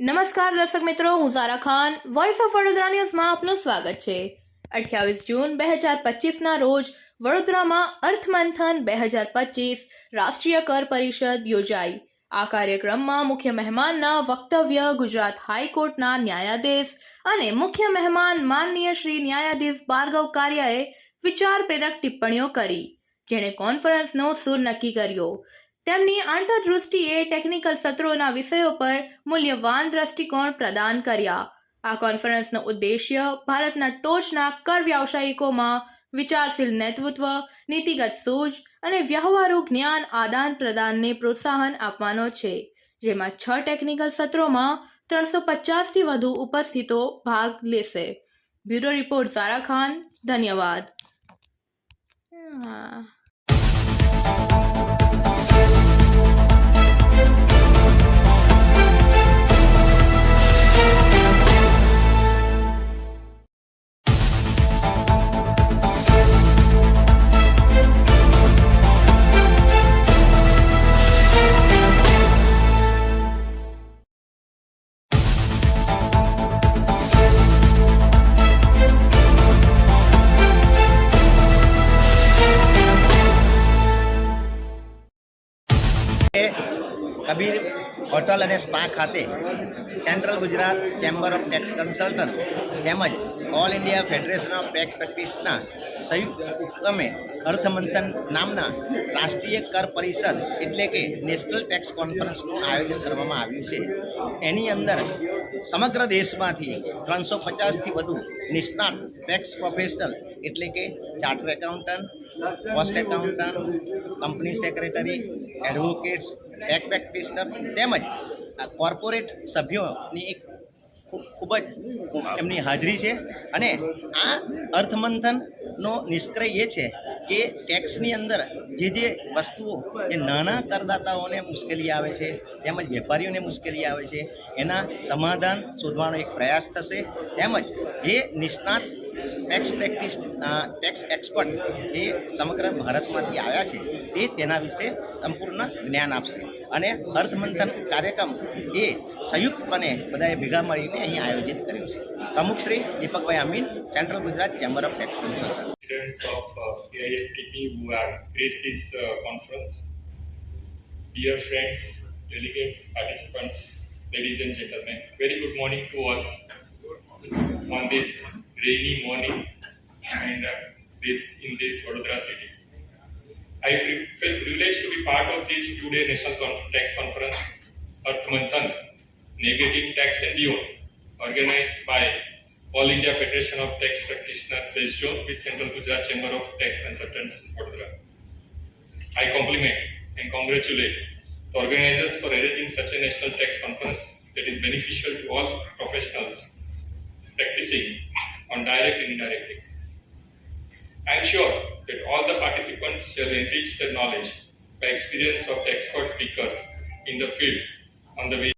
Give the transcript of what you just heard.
નમસ્કાર દર્શક મિત્રો, હું ઝારા ખાન. વોઇસ ઓફ વડોદરા ન્યૂઝમાં આપનું સ્વાગત છે. અઠ્યાવીસ જૂન બે હજાર પચીસના રોજ વડોદરામાં અર્થમંથન બે હજાર પચીસ રાષ્ટ્રીય કર પરિષદ યોજાઈ. આ કાર્યક્રમમાં મુખ્ય મહેમાનના વક્તવ્ય ગુજરાત હાઈકોર્ટના ન્યાયાધીશ અને મુખ્ય મહેમાન માનનીય શ્રી ન્યાયાધીશ ભાર્ગવ કારિયાએ વિચાર પ્રેરક ટિપ્પણીઓ કરી, જેણે કોન્ફરન્સનો સૂર નક્કી કર્યો. તેમની આંતરદૃષ્ટિએ ટેકનિકલ સત્રોના વિષયો પર મૂલ્યવાન દ્રષ્ટિકોણ પ્રદાન કર્યા. આ કોન્ફરન્સનો ઉદ્દેશ્ય ભારતના ટોચના કર વ્યાવસાયિકોમાં વિચારશીલ નેતૃત્વ, નીતિગત સૂઝ અને વ્યવહારુ જ્ઞાન આદાન પ્રદાનને પ્રોત્સાહન આપવાનો છે, જેમાં છ ટેકનિકલ સત્રોમાં ત્રણસો પચાસથી વધુ ઉપસ્થિતો ભાગ લેશે. બ્યુરો રિપોર્ટ ઝારા ખાન, ધન્યવાદ. કબીર હોટલ અને સ્પા ખાતે central Gujarat chamber of tax consultant તેમજ all India federation of tax પ્રેક્ટિસના સંયુક્ત ઉપક્રમે અર્થમંથન નામના રાષ્ટ્રીય કર પરિષદ એટલે કે નેશનલ ટેક્સ કોન્ફરન્સનું આયોજન કરવામાં આવ્યું છે. એની અંદર સમગ્ર દેશમાંથી ત્રણસો પચાસથી વધુ નિષ્ણાત ટેક્સ પ્રોફેશનલ એટલે કે charter accountant cost accountant company secretary advocates tech practitioner તેમજ આ કોર્પોરેટ સભ્યોની એક ખૂબ જ એમની હાજરી છે અને આ અર્થમંથનનો નિષ્ક્રય એ છે કે ટેક્સની અંદર જે જે વસ્તુઓ એ નાના કરદાતાઓને મુશ્કેલી આવે છે તેમજ વેપારીઓને મુશ્કેલી આવે છે એના સમાધાન શોધવાનો એક પ્રયાસ થશે તેમજ જે નિષ્ણાત ટેક્સ પ્રેક્ટિસ ટેક્સ એક્સપર્ટ એ સમગ્ર ભારતમાંથી આવ્યા છે તે તેના વિશે સંપૂર્ણ જ્ઞાન આપશે. અને અર્થમંથન કાર્યક્રમ એ સંયુક્તપણે બધાએ ભેગા મળીને અહીં આયોજિત કર્યું છે. પ્રમુખ Shri Deepakbhai Amin central Gujarat chamber of tax consultant dear friends, delegates, participants, ladies and gentlemen, very good morning to all on this rainy morning and uh, this in this Vadodara city. I feel privileged to be part of this two-day national tax conference, Earth Manthan, Negative Tax and organized by All India Federation of Tax Practitioners, Zone, with Central Gujarat Chamber of Tax Consultants, Vadodara. I compliment and congratulate the organizers for arranging such a national tax conference that is beneficial to all professionals practicing on direct and indirect taxes. I am sure that all the participants shall enrich their knowledge by experience of the expert speakers in the field on the way.